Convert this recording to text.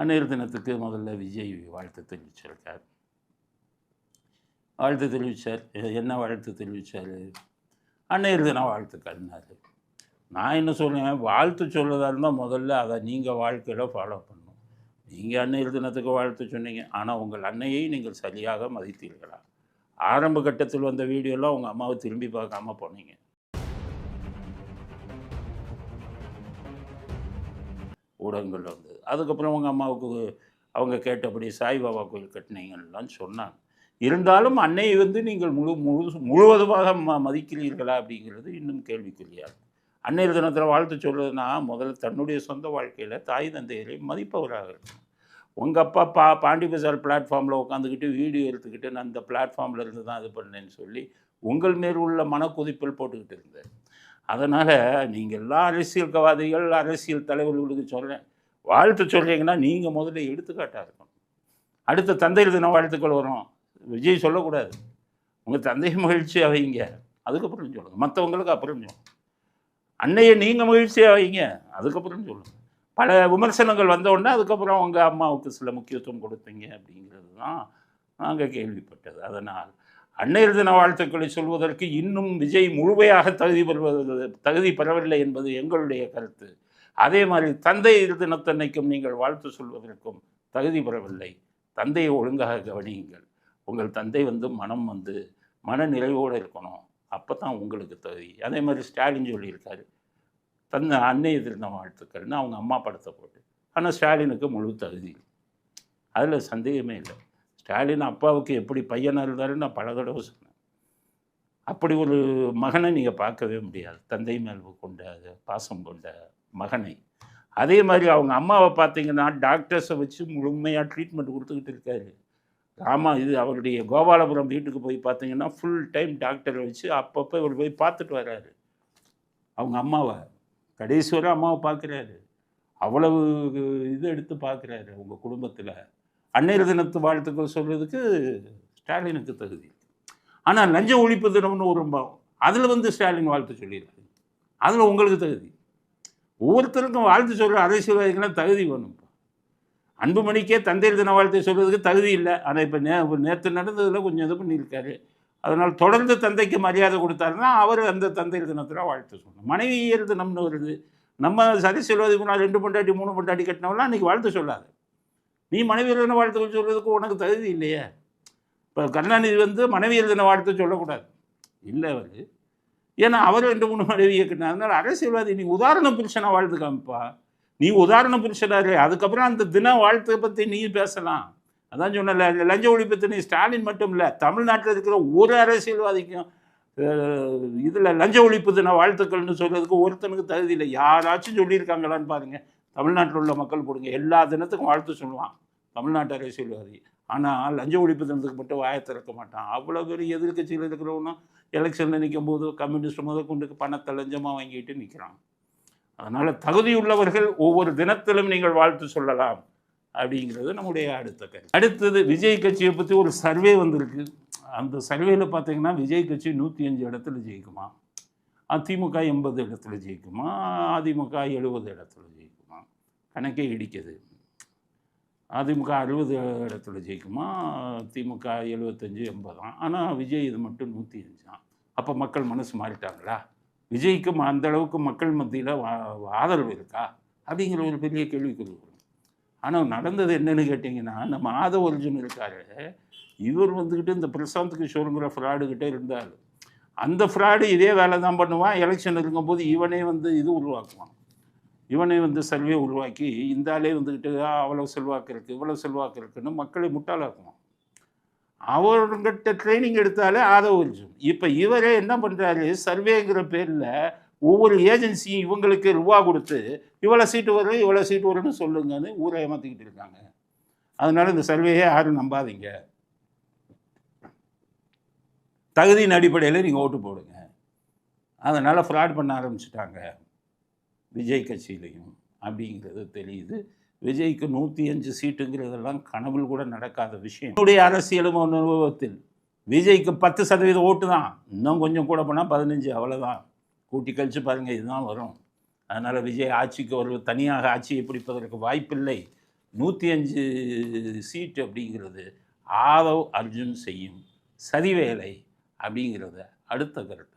அன்னையர் தினத்துக்கு முதல்ல விஜய் வாழ்த்து தெரிவிச்சிருக்கார். வாழ்த்து தெரிவித்தார் என்ன வாழ்த்து தெரிவித்தார் அன்னையர் தின வாழ்த்துக்கள்னாரு நான் என்ன சொல்லுவேன் வாழ்த்து சொல்லதாக இருந்தால் முதல்ல அதை நீங்கள் வாழ்க்கையில் ஃபாலோ பண்ணணும். நீங்கள் அன்னையர் தினத்துக்கு வாழ்த்து சொன்னீங்க. ஆனால் உங்கள் அன்னையை நீங்கள் சரியாக மதித்தீர்களா? ஆரம்ப கட்டத்தில் வந்த வீடியோலாம் உங்கள் அம்மாவை திரும்பி பார்க்காம போனீங்க. ஊடகங்கள் வந்தது அதுக்கப்புறம் உங்கள் அம்மாவுக்கு அவங்க கேட்டபடி சாய்பாபா கோயில் கட்டினீங்கலாம் சொன்னாங்க. இருந்தாலும் அன்னையை வந்து நீங்கள் முழு முழு முழுவதுமாக ம மதிக்கிறீர்களா அப்படிங்கிறது இன்னும் கேள்விக்குரியாது அன்னையர் தினத்தில் வாழ்த்து சொல்றதுன்னா முதல்ல தன்னுடைய சொந்த வாழ்க்கையில் தாய் தந்தையரை மதிப்பவராக இருக்கணும். உங்கள் அப்பா பா பாண்டி பஜார் பிளாட்ஃபார்மில் உட்காந்துக்கிட்டு வீடியோ எடுத்துக்கிட்டு நான் அந்த பிளாட்ஃபார்மில் இருந்து தான் இது பண்ணேன்னு சொல்லி உங்கள் மேல் உள்ள மனக்குதிப்பில் போட்டுக்கிட்டு இருந்தேன் அதனால் நீங்கள் எல்லா அரசியல்வாதிகள் அரசியல் தலைவர்களுக்கு சொல்கிறேன் வாழ்த்து சொல்கிறீங்கன்னா நீங்கள் முதல்ல எடுத்துக்காட்டாக இருக்கணும். அடுத்த தந்தையர் தின வாழ்த்துக்கள் வரும். விஜய் சொல்லக்கூடாது. உங்கள் தந்தை மகிழ்ச்சியாக வைங்க. அதுக்கப்புறம் சொல்லுங்கள் மற்றவங்களுக்கு அப்புறம் சொல்லுங்கள் அன்னையை நீங்கள் மகிழ்ச்சியாக வைங்க. அதுக்கப்புறம் சொல்லுங்கள் பல விமர்சனங்கள் வந்தவுடனே அதுக்கப்புறம் உங்கள் அம்மாவுக்கு சில முக்கியத்துவம் கொடுத்தீங்க அப்படிங்கிறது தான் நாங்கள் கேள்விப்பட்டது. அதனால் அன்னையர் தின வாழ்த்துக்களை சொல்வதற்கு இன்னும் விஜய் முழுமையாக தகுதி பெறுவது தகுதி பெறவில்லை என்பது எங்களுடைய கருத்து. அதே மாதிரி தந்தையர் தினத்தன்னைக்கும் நீங்கள் வாழ்த்து சொல்வதற்கும் தகுதி பெறவில்லை. தந்தையை ஒழுங்காக கவனியுங்கள். உங்கள் தந்தை வந்து மனம் வந்து மன நிறைவோடு இருக்கணும். அப்போ தான் உங்களுக்கு தகுதி. அதே மாதிரி ஸ்டாலின் சொல்லியிருக்காரு. தந்த அன்னைய திருந்த வாழ்த்துக்கள்னு அவங்க அம்மா படத்தை போட்டு. ஆனால் ஸ்டாலினுக்கு முழு தகுதி. அதில் சந்தேகமே இல்லை. ஸ்டாலின் அப்பாவுக்கு எப்படி பையனாக இருந்தாருன்னு நான் பல தடவை சொன்னேன். அப்படி ஒரு மகனை நீங்கள் பார்க்கவே முடியாது. தந்தை மேல் கொண்ட பாசம் கொண்ட மகனை. அதே மாதிரி அவங்க அம்மாவை பார்த்தீங்கன்னா டாக்டர்ஸை வச்சு முழுமையாக ட்ரீட்மெண்ட் கொடுத்துக்கிட்டு இருக்காரு. ஆமாம் இது அவருடைய கோபாலபுரம் வீட்டுக்கு போய் பார்த்தீங்கன்னா ஃபுல் டைம் டாக்டரை வச்சு அப்பப்போ இவர் போய் பார்த்துட்டு வர்றாரு அவங்க அம்மாவை. கடைசி வரை அம்மாவை பார்க்குறாரு. அவ்வளவு இது எடுத்து பார்க்குறாரு உங்கள் குடும்பத்தில். அன்னையர் தினத்து வாழ்த்துக்கள் சொல்கிறதுக்கு ஸ்டாலினுக்கு தகுதி. ஆனால் லஞ்ச ஒழிப்பு தினம்னு ஒரு அதில் வந்து ஸ்டாலின் வாழ்த்து சொல்லியிருக்காரு. அதில் உங்களுக்கு தகுதி. ஒவ்வொருத்தருக்கும் வாழ்த்து சொல்கிற அரசியல்வாதிகள்லாம் தகுதி வேணும். அன்புமணிக்கே தந்தையர் தின வாழ்த்தை சொல்கிறதுக்கு தகுதி இல்லை. ஆனால் இப்போ நே நேற்று நடந்ததில் கொஞ்சம் இது பண்ணியிருக்காரு. அதனால் தொடர்ந்து தந்தைக்கு மரியாதை கொடுத்தாருன்னா அவர் அந்த தந்தையர் தினத்தில் வாழ்த்து சொல்லணும். மனைவியர் தினம்னு வருது. நம்ம அரசியல்வாதி நான் ரெண்டு பொண்டாட்டி மூணு பொண்டாட்டி கட்டினவெல்லாம் அன்றைக்கி வாழ்த்து சொல்லாது. நீ மனைவியர் தின வாழ்த்துக்கள் சொல்கிறதுக்கு உனக்கு தகுதி இல்லையே. இப்போ கருணாநிதி வந்து மனைவியர் தின வாழ்த்து சொல்லக்கூடாது. இல்லை அவர். ஏன்னா அவர் ரெண்டு மூணு மனைவியை கட்டினா அதனால் அரசியல்வாதி நீ உதாரண புருஷனை வாழ்த்து காமிப்பா நீ உதாரண புருஷனாரு அதுக்கப்புறம் அந்த தின வாழ்த்தை பற்றி நீ பேசலாம். அதான் சொன்னல லஞ்ச ஒழிப்பு திணை ஸ்டாலின் மட்டும் இல்லை தமிழ்நாட்டில் இருக்கிற ஒரு அரசியல்வாதிக்கும் இதில் லஞ்ச ஒழிப்பு தின வாழ்த்துக்கள்னு சொல்கிறதுக்கு ஒருத்தனுக்கு தகுதி இல்லை. யாராச்சும் சொல்லியிருக்காங்களான்னு பாருங்கள் தமிழ்நாட்டில் உள்ள மக்கள் கொடுங்க. எல்லா தினத்துக்கும் வாழ்த்து சொல்லுவான். தமிழ்நாட்டு அரசியல்வாதி ஆனால் லஞ்ச ஒழிப்பு தினத்துக்கு மட்டும் வாயை திறக்க மாட்டான். அவ்வளோ பெரிய எதிர்கட்சியில் இருக்கிறவனும் எலெக்ஷனில் நிற்கும் போது கம்யூனிஸ்ட் முதல் கொண்டு பணத்தை லஞ்சமாக வாங்கிட்டு நிற்கிறான் அதனால் தகுதியுள்ளவர்கள் ஒவ்வொரு தினத்திலும் நீங்கள் வாழ்த்து சொல்லலாம் அப்படிங்கிறது நம்முடைய அடுத்த கருத்து. அடுத்தது விஜய் கட்சியை பற்றி ஒரு சர்வே வந்திருக்கு. அந்த சர்வேயில் பார்த்தீங்கன்னா விஜய் கட்சி நூற்றி அஞ்சு இடத்துல ஜெயிக்குமா? அதிமுக எண்பது இடத்துல ஜெயிக்குமா? அதிமுக எழுபது இடத்துல ஜெயிக்கும்? கணக்கே இடிக்குது. அதிமுக அறுபது இடத்துல ஜெயிக்குமா திமுக எழுபத்தஞ்சு எண்பதாம் ஆனால் விஜய் இது மட்டும் நூற்றி அஞ்சாம். அப்போ மக்கள் மனசு மாறிட்டாங்களா? விஜய்க்கு அந்த அளவுக்கு மக்கள் மத்தியில் ஆதரவு இருக்கா? அப்படிங்கிற ஒரு பெரிய கேள்விக்குறி வரும். ஆனால் நடந்தது என்னன்னு கேட்டிங்கன்னா நம்ம ஆதவ அர்ஜுன் இருக்காரு. இவர் வந்துக்கிட்டு இந்த பிரசாந்த் கிஷோருங்கிற ஃப்ராடுக்கிட்டே இருந்தார். அந்த ஃப்ராடு இதே வேலை தான் பண்ணுவான். எலெக்ஷன் இருக்கும்போது இவனே வந்து இது உருவாக்குவான். இவனை வந்து சர்வே உருவாக்கி இந்த ஆளே வந்துக்கிட்டு அவ்வளோ செல்வாக்கு இருக்குது இவ்வளோ செல்வாக்கு இருக்குன்னு மக்களை முட்டாளாக்குவான். அவர்கிட்ட ட்ரைனிங் எடுத்தாலே ஆதவ அர்ஜுன் இப்போ இவரே என்ன பண்ணுறாரு சர்வேங்கிற பேரில் ஒவ்வொரு ஏஜென்சியும் இவங்களுக்கு ரூபா கொடுத்து இவ்வளோ சீட்டு வரும் இவ்வளோ சீட்டு வரும்னு சொல்லுங்கன்னு ஊரை ஏமாற்றிக்கிட்டு இருக்காங்க. அதனால இந்த சர்வேயை யாரும் நம்பாதீங்க. தகுதியின் அடிப்படையில் நீங்கள் ஓட்டு போடுங்க. அதனால் ஃப்ராட் பண்ண ஆரம்பிச்சிட்டாங்க. விஜய் கட்சியிலையும் அப்படிங்கிறது தெரியுது. விஜய்க்கு நூற்றி அஞ்சு சீட்டுங்கிறதெல்லாம் கனவில் கூட நடக்காத விஷயம். என்னுடைய அரசியலும் அனுபவத்தில் விஜய்க்கு பத்து சதவீத ஓட்டு தான். இன்னும் கொஞ்சம் கூட போனால் பதினஞ்சு அவ்வளோதான் கூட்டி கழிச்சு பாருங்கள் இதுதான் வரும். அதனால் விஜய் ஆட்சிக்கு ஒரு தனியாக ஆட்சியை பிடிப்பதற்கு வாய்ப்பில்லை. நூற்றி அஞ்சு சீட்டு அப்படிங்கிறது ஆதவ் அர்ஜுன் செய்யும் சதிவேலை அப்படிங்கிறத அடுத்த கருத்தா?